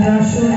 রসুল